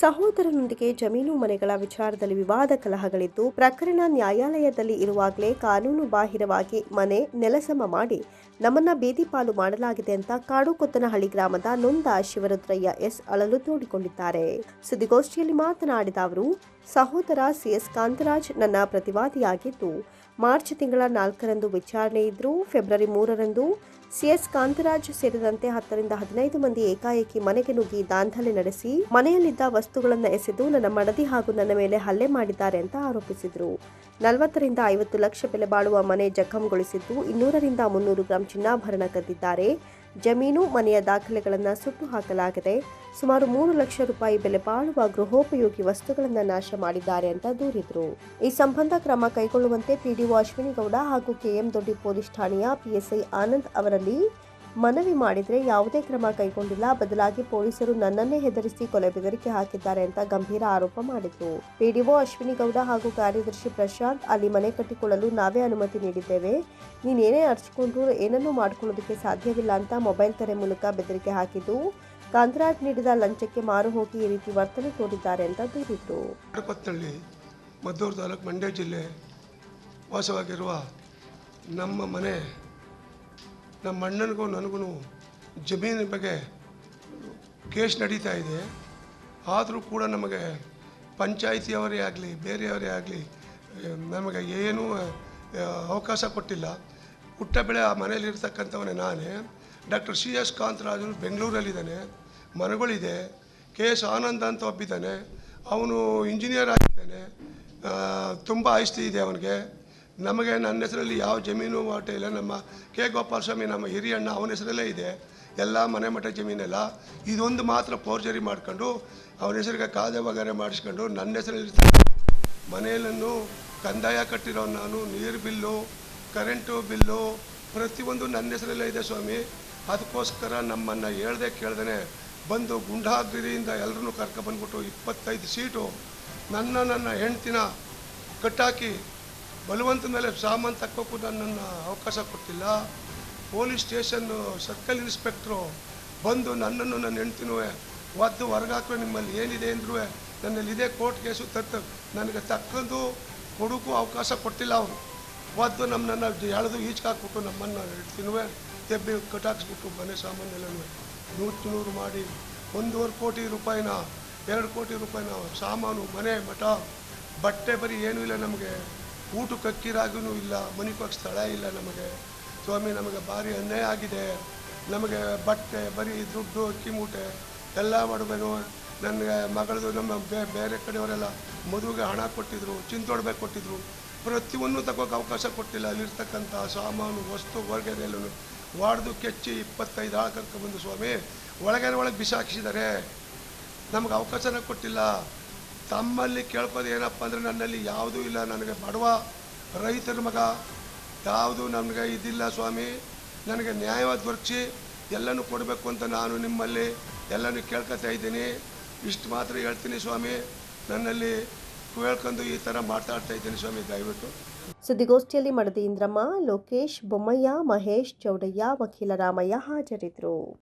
ಸಹೋದರನೊಂದಿಗೆ ಜಮೀನು ಮನೆಗಳ ವಿಚಾರದಲ್ಲಿ ವಿವಾದ ಕಲಹಗಳಿದ್ದು, ಪ್ರಕರಣ ನ್ಯಾಯಾಲಯದಲ್ಲಿ ಇರುವಾಗಲೇ ಕಾನೂನು ಬಾಹಿರವಾಗಿ ಮನೆ ನೆಲಸಮ ಮಾಡಿ ನಮ್ಮನ್ನ ಬೀದಿಪಾಲು ಮಾಡಲಾಗಿದೆ ಅಂತ ಕಾಡುಕೊತ್ತನಹಳ್ಳಿ ಗ್ರಾಮದ ನೊಂದ ಶಿವರುದ್ರಯ್ಯ ಎಸ್ ಅಳಲು ತೋಡಿಕೊಂಡಿದ್ದಾರೆ. ಸುದ್ದಿಗೋಷ್ಠಿಯಲ್ಲಿ ಮಾತನಾಡಿದ ಅವರು ಸಹೋದರ ಸಿಎಸ್ ಕಾಂತರಾಜ್ ನನ್ನ ಪ್ರತಿವಾದಿಯಾಗಿದ್ದು, ಮಾರ್ಚ್ ತಿಂಗಳ ನಾಲ್ಕರಂದು ವಿಚಾರಣೆ ಇದ್ದರೂ ಫೆಬ್ರವರಿ ಮೂರರಂದು ಸಿಎಸ್ ಕಾಂತರಾಜ್ ಸೇರಿದಂತೆ ಹತ್ತರಿಂದ ಹದಿನೈದು ಮಂದಿ ಏಕಾಏಕಿ ಮನೆಗೆ ನುಗ್ಗಿ ದಾಂಧಲೆ ನಡೆಸಿ, ಮನೆಯಲ್ಲಿದ್ದ ವಸ್ತುಗಳನ್ನು ಎಸೆದು ನನ್ನ ಮಡದಿ ಹಾಗೂ ನನ್ನ ಮೇಲೆ ಹಲ್ಲೆ ಮಾಡಿದ್ದಾರೆ ಅಂತ ಆರೋಪಿಸಿದರು. ನಲವತ್ತರಿಂದ ಐವತ್ತು ಲಕ್ಷ ಬೆಲೆ ಬಾಳುವ ಮನೆ ಜಖಂಗೊಳಿಸಿದ್ದು, ಇನ್ನೂರರಿಂದ ಮುನ್ನೂರು ಗ್ರಾಂ ಚಿನ್ನಾಭರಣ ಕದ್ದಿದ್ದಾರೆ. ಜಮೀನು ಮನೆಯ ದಾಖಲೆಗಳನ್ನು ಸುಟ್ಟು ಹಾಕಲಾಗಿದೆ ಸುಮಾರು ಮೂರು ಲಕ್ಷ ರೂಪಾಯಿ ಬೆಲೆ ಬಾಳುವ ಗೃಹೋಪಯೋಗಿ ವಸ್ತುಗಳನ್ನು ನಾಶ ಮಾಡಿದ್ದಾರೆ ಅಂತ ದೂರಿದರು. ಈ ಸಂಬಂಧ ಕ್ರಮ ಕೈಗೊಳ್ಳುವಂತೆ ಪಿಡಿಒ ಅಶ್ವಿನಿಗೌಡ ಹಾಗೂ ಕೆಎಂ ದೊಡ್ಡಿ ಪೊಲೀಸ್ ಠಾಣೆಯ ಪಿಎಸ್ಐ ಆನಂದ್ ಅವರಲ್ಲಿ ಮನವಿ ಮಾಡಿದರೆ ಯಾವುದೇ ಕ್ರಮ ಕೈಗೊಂಡಿಲ್ಲ. ಬದಲಾಗಿ ಪೊಲೀಸರು ನನ್ನನ್ನೇ ಹೆದರಿಸಿ ಕೊಲೆ ಬೆದರಿಕೆ ಹಾಕಿದ್ದಾರೆ ಅಂತ ಗಂಭೀರ ಆರೋಪ ಮಾಡಿದ್ರು. ಪಿಡಿಒ ಅಶ್ವಿನಿ ಗೌಡ ಹಾಗೂ ಕಾರ್ಯದರ್ಶಿ ಪ್ರಶಾಂತ್ ಅಲ್ಲಿ ಮನೆ ಕಟ್ಟಿಕೊಳ್ಳಲು ನಾವೇ ಅನುಮತಿ ನೀಡಿದ್ದೇವೆ. ನೀನೇನೇ ಅರ್ಚಿಕೊಂಡ್ರು ಏನನ್ನೂ ಮಾಡ್ಕೊಳ್ಳೋದಕ್ಕೆ ಸಾಧ್ಯವಿಲ್ಲ ಅಂತ ಮೊಬೈಲ್ ಕರೆ ಮೂಲಕ ಬೆದರಿಕೆ ಹಾಕಿದ್ದು, ಕಾಂತರಾಜ್ ನೀಡಿದ ಲಂಚಕ್ಕೆ ಮಾರು ಹೋಗಿ ಈ ರೀತಿ ವರ್ತನೆ ತೋರಿದ್ದಾರೆ ಅಂತ ದೂರಿದ್ರು. ಮದ್ದೂರು ತಾಲೂಕು ಮಂಡ್ಯ ಜಿಲ್ಲೆ ವಾಸವಾಗಿರುವ ನಮ್ಮ ಮನೆ ನಮ್ಮ ಅಣ್ಣನಿಗೂ ನನಗೂ ಜಮೀನಿನ ಬಗ್ಗೆ ಕೇಸ್ ನಡೀತಾ ಇದೆ. ಆದರೂ ಕೂಡ ನಮಗೆ ಪಂಚಾಯಿತಿಯವರೇ ಆಗಲಿ, ಬೇರೆಯವರೇ ಆಗಲಿ, ನಮಗೆ ಏನೂ ಅವಕಾಶ ಕೊಟ್ಟಿಲ್ಲ. ಹುಟ್ಟ ಬೆಳೆ ಆ ಮನೇಲಿ ಇರ್ತಕ್ಕಂಥವನೇ ನಾನೇ. ಡಾಕ್ಟರ್ ಸಿ ಎಸ್ ಬೆಂಗಳೂರಲ್ಲಿ ಬೆಂಗಳೂರಲ್ಲಿದ್ದಾನೆ. ಮನೆಗಳಿದೆ. ಕೆ ಎಸ್ ಆನಂದ ಅಂತ ಒಬ್ಬಿದ್ದಾನೆ. ಅವನು ಇಂಜಿನಿಯರ್ ಆಗಿದ್ದಾನೆ. ತುಂಬ ಆಸ್ತಿ ಇದೆ ಅವನಿಗೆ. ನಮಗೆ ನನ್ನ ಹೆಸರಲ್ಲಿ ಯಾವ ಜಮೀನು ವಾಟ ಇಲ್ಲ. ನಮ್ಮ ಕೆ ಗೋಪಾಲಸ್ವಾಮಿ, ನಮ್ಮ ಹಿರಿಯಣ್ಣ ಅವನ ಹೆಸರಲ್ಲೇ ಇದೆ. ಎಲ್ಲ ಮನೆ ಮಠ ಜಮೀನೆಲ್ಲ. ಇದೊಂದು ಮಾತ್ರ ಫೋರ್ಜರಿ ಮಾಡ್ಕೊಂಡು, ಅವನ ಹೆಸರಿಗೆ ಕಾದೆ ವಗರೆ ಮಾಡಿಸ್ಕೊಂಡು, ನನ್ನ ಹೆಸರಲ್ಲಿ ಮನೆಯಲ್ಲೂ ಕಂದಾಯ ಕಟ್ಟಿರೋ ನಾನು, ನೀರು ಬಿಲ್ಲು, ಕರೆಂಟು ಬಿಲ್ಲು, ಪ್ರತಿಯೊಂದು ನನ್ನ ಹೆಸರಲ್ಲೇ ಇದೆ ಸ್ವಾಮಿ. ಅದಕ್ಕೋಸ್ಕರ ನಮ್ಮನ್ನು ಹೇಳ್ದೆ ಕೇಳ್ದೇ ಬಂದು ಗುಂಡಾಗಿರಿಯಿಂದ ಎಲ್ಲರನ್ನೂ ಕರ್ಕೊಬಂದ್ಬಿಟ್ಟು ಇಪ್ಪತ್ತೈದು ಸೀಟು ನನ್ನ ನನ್ನ ಹೆಂಡ್ತಿನ ಕಟ್ಟಾಕಿ ಬಲವಂತ ಮೇಲೆ ಸಾಮಾನು ನನ್ನನ್ನು ಅವಕಾಶ ಕೊಟ್ಟಿಲ್ಲ. ಪೊಲೀಸ್ ಸ್ಟೇಷನ್ನು ಸರ್ಕಲ್ ಇನ್ಸ್ಪೆಕ್ಟ್ರು ಬಂದು ನನ್ನನ್ನು ನನ್ನ ಹೆಂಡ್ತಿನೂ ಒದ್ದು ಹೊರಗಾಕ್ರೆ, ನಿಮ್ಮಲ್ಲಿ ಏನಿದೆ ಅಂದ್ರೂ ನನ್ನಲ್ಲಿ ಇದೇ ಕೋರ್ಟ್ ಕೇಸು ತತ್ತ ನನಗೆ ತಕ್ಕಂದು ಕೊಡೋಕ್ಕೂ ಅವಕಾಶ ಕೊಟ್ಟಿಲ್ಲ ಅವರು. ಒದ್ದು ನಮ್ಮನ್ನು ಎಳೆದು ಈಚ್ಕಾಕ್ಬಿಟ್ಟು ನಮ್ಮನ್ನು ಹೆಂಡ್ತಿನೂ ತೆಬ್ಬಿ ಕಟ್ಟಾಕ್ಸ್ಬಿಟ್ಟು ಮನೆ ಸಾಮಾನೆಲ್ಲನೂ ನೂರು ನೂರು ಮಾಡಿ ಒಂದೂವರೆ ಕೋಟಿ ರೂಪಾಯಿನ, ಎರಡು ಕೋಟಿ ರೂಪಾಯಿನ ಸಾಮಾನು, ಮನೆ, ಮಠ, ಬಟ್ಟೆ ಬರೀ ಏನೂ ಇಲ್ಲ ನಮಗೆ. ಊಟಕ್ಕೆ ಕಕ್ಕಿರಾಗೂ ಇಲ್ಲ ಮನಿಕೋಕ್ಕೆ ಸ್ಥಳ ಇಲ್ಲ ನಮಗೆ. ಸ್ವಾಮಿ, ನಮಗೆ ಭಾರಿ ಅನ್ಯಾಯ ಆಗಿದೆ. ನಮಗೆ ಬಟ್ಟೆ, ಬರೀ ದುಡ್ಡು, ಅಕ್ಕಿ ಮೂಟೆ ಎಲ್ಲ ಮಾಡಬೇಕು. ನನಗೆ ಮಗಳದು ನಮ್ಮ ಬೇರೆ ಕಡೆಯವರೆಲ್ಲ ಮದುವೆಗೆ ಹಣ ಕೊಟ್ಟಿದ್ರು, ಚಿಂತೊಡ್ಬೇಕು ಕೊಟ್ಟಿದ್ರು. ಪ್ರತಿಯೊಂದು ತಗೋಕೆ ಅವಕಾಶ ಕೊಟ್ಟಿಲ್ಲ. ಅಲ್ಲಿರ್ತಕ್ಕಂಥ ಸಾಮಾನು, ವಸ್ತು ಹೊರಗಡೆಯಲ್ಲೂ ವಾಡ್ದು ಕೆಚ್ಚಿ ಇಪ್ಪತ್ತೈದು ಆಳು ಕರ್ಕೊಂಡ್ಬಂದು ಸ್ವಾಮಿ ಒಳಗೆ ಒಳಗೆ ಬಿಸಾಕಿಸಿದ್ದಾರೆ ನಮಗೆ ಅವಕಾಶನ ಕೊಟ್ಟಿಲ್ಲ. ತಮ್ಮಲ್ಲಿ ಕೇಳ್ಕೋದು ಏನಪ್ಪ ಅಂದರೆ ನನ್ನಲ್ಲಿ ಯಾವುದೂ ಇಲ್ಲ, ನನಗೆ ಬಡವ ರೈತರ ಮಗ, ಯಾವುದು ನನಗೆ ಇದಿಲ್ಲ ಸ್ವಾಮಿ. ನನಗೆ ನ್ಯಾಯವಾದ ದೊರಕಿಸಿ ಎಲ್ಲನೂ ಕೊಡಬೇಕು ಅಂತ ನಾನು ನಿಮ್ಮಲ್ಲಿ ಎಲ್ಲನೂ ಕೇಳ್ಕೊತಾ ಇದ್ದೀನಿ. ಇಷ್ಟು ಮಾತ್ರ ಹೇಳ್ತೀನಿ ಸ್ವಾಮಿ. ನನ್ನಲ್ಲಿ ಕೇಳ್ಕೊಂಡು ಈ ಥರ ಮಾತಾಡ್ತಾ ಇದ್ದೀನಿ ಸ್ವಾಮಿ, ದಯವಿಟ್ಟು. ಸುದ್ದಿಗೋಷ್ಠಿಯಲ್ಲಿ ಮಡದಿ ಇಂದ್ರಮ್ಮ, ಲೋಕೇಶ್ ಬೊಮ್ಮಯ್ಯ, ಮಹೇಶ್ ಚೌಡಯ್ಯ ವಕೀಲ ರಾಮಯ್ಯ ಹಾಜರಿದ್ದರು.